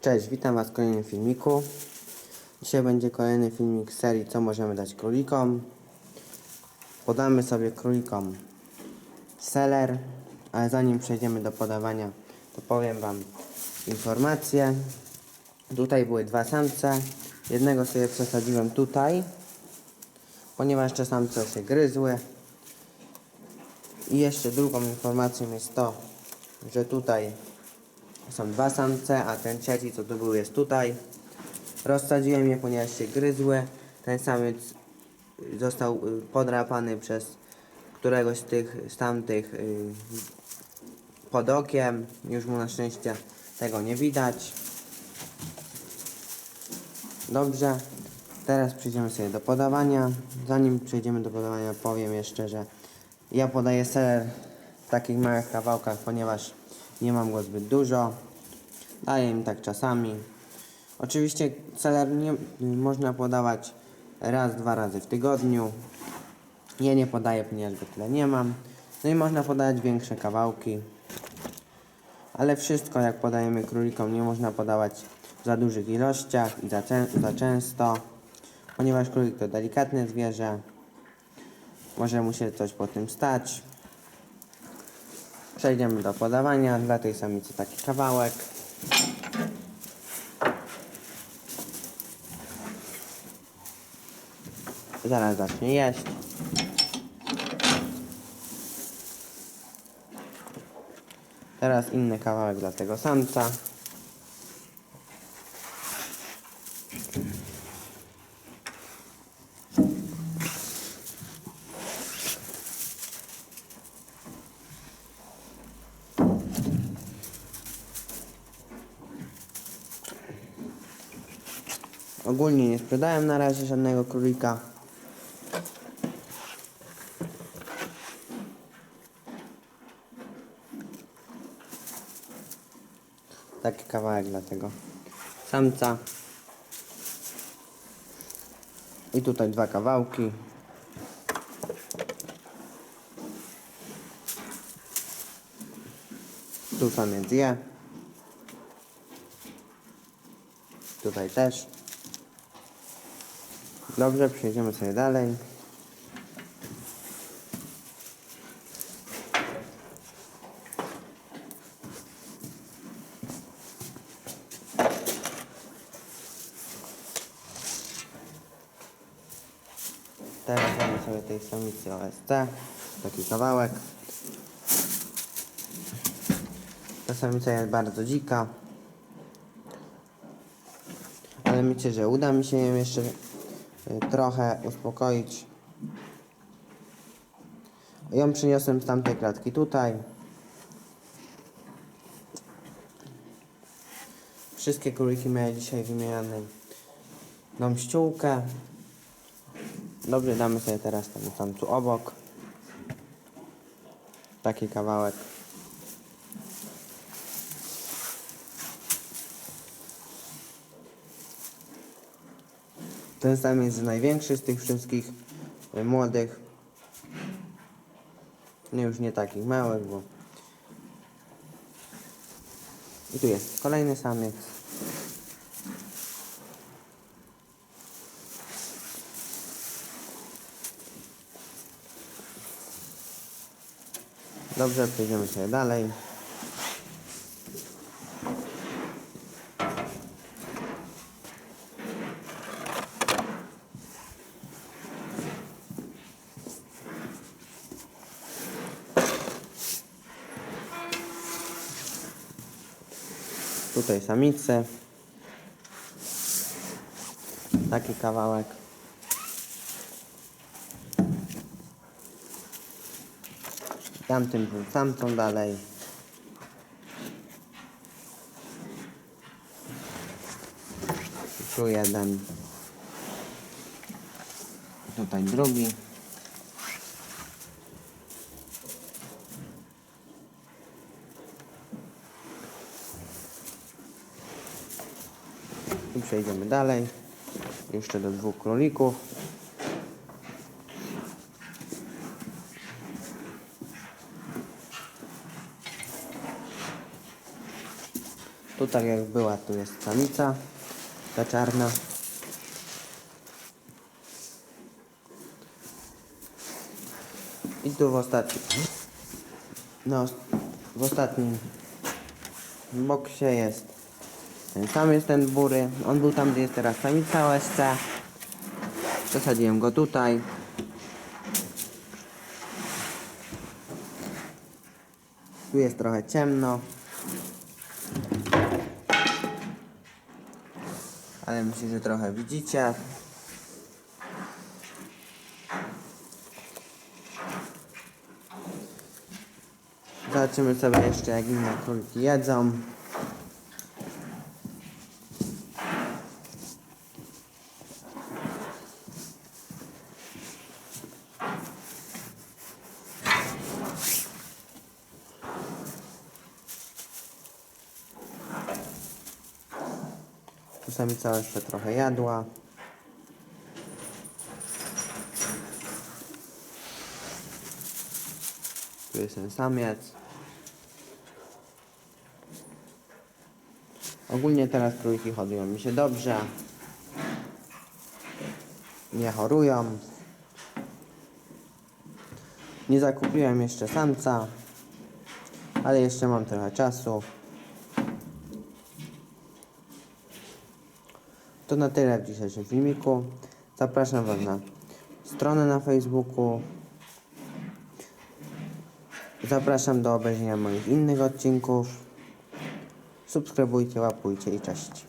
Cześć, witam Was w kolejnym filmiku. Dzisiaj będzie kolejny filmik serii Co możemy dać królikom. Podamy sobie królikom seler, ale zanim przejdziemy do podawania, to powiem Wam informację. Tutaj były dwa samce. Jednego sobie przesadziłem tutaj, ponieważ te samce się gryzły. I jeszcze drugą informacją jest to, że tutaj są dwa samce, a ten trzeci, co tu był, jest tutaj. Rozsadziłem je, ponieważ się gryzły. Ten samiec został y, podrapany przez któregoś z tych, z tamtych y, pod okiem. Już mu na szczęście tego nie widać. Dobrze, teraz przejdziemy sobie do podawania. Zanim przejdziemy do podawania, powiem jeszcze, że ja podaję seler w takich małych kawałkach, ponieważ nie mam go zbyt dużo. Daję im tak czasami. Oczywiście seler nie można podawać raz, dwa razy w tygodniu. Ja nie podaję, ponieważ go tyle nie mam. No i można podawać większe kawałki. Ale wszystko jak podajemy królikom nie można podawać w za dużych ilościach i za, za często. Ponieważ królik to delikatne zwierzę. Może mu się coś po tym stać. Przejdziemy do podawania. Dla tej samicy taki kawałek. Zaraz zacznie jeść. Teraz inny kawałek dla tego samca. Ogólnie nie sprzedałem na razie żadnego królika. Taki kawałek dla tego samca. I tutaj dwa kawałki. Tu samiec je. Tutaj też. Dobrze, przejdziemy sobie dalej. Teraz damy sobie tej samicy OST. Taki kawałek. Ta samica jest bardzo dzika. Ale myślę, że uda mi się ją jeszcze trochę uspokoić. Ją przyniosłem z tamtej klatki tutaj. Wszystkie króliki miały dzisiaj wymieniane tą ściółkę. Dobrze, damy sobie teraz temu samcu obok. Taki kawałek. Ten sam jest największy z tych wszystkich y, młodych. No już nie takich małych, bo... I tu jest kolejny samiec. Dobrze, przejdziemy sobie dalej. Tutaj samice. Taki kawałek. Tamtym był tamtą dalej. Tu jeden. Tutaj drugi. Przejdziemy dalej. Jeszcze do dwóch królików. Tu tak jak była, tu jest samica, ta czarna. I tu w ostatnim, no, w ostatnim boksie jest sam jest ten bury. On był tam, gdzie jest teraz samica OSC. Przesadziłem go tutaj. Tu jest trochę ciemno. Ale myślę, że trochę widzicie. Zobaczymy sobie jeszcze jak inne króliki jedzą. Tu samica jeszcze trochę jadła. Tu jest ten samiec. Ogólnie teraz króliki hodują mi się dobrze. Nie chorują. Nie zakupiłem jeszcze samca, ale jeszcze mam trochę czasu. To na tyle w dzisiejszym filmiku. Zapraszam Was na stronę na Facebooku. Zapraszam do obejrzenia moich innych odcinków. Subskrybujcie, łapujcie i cześć.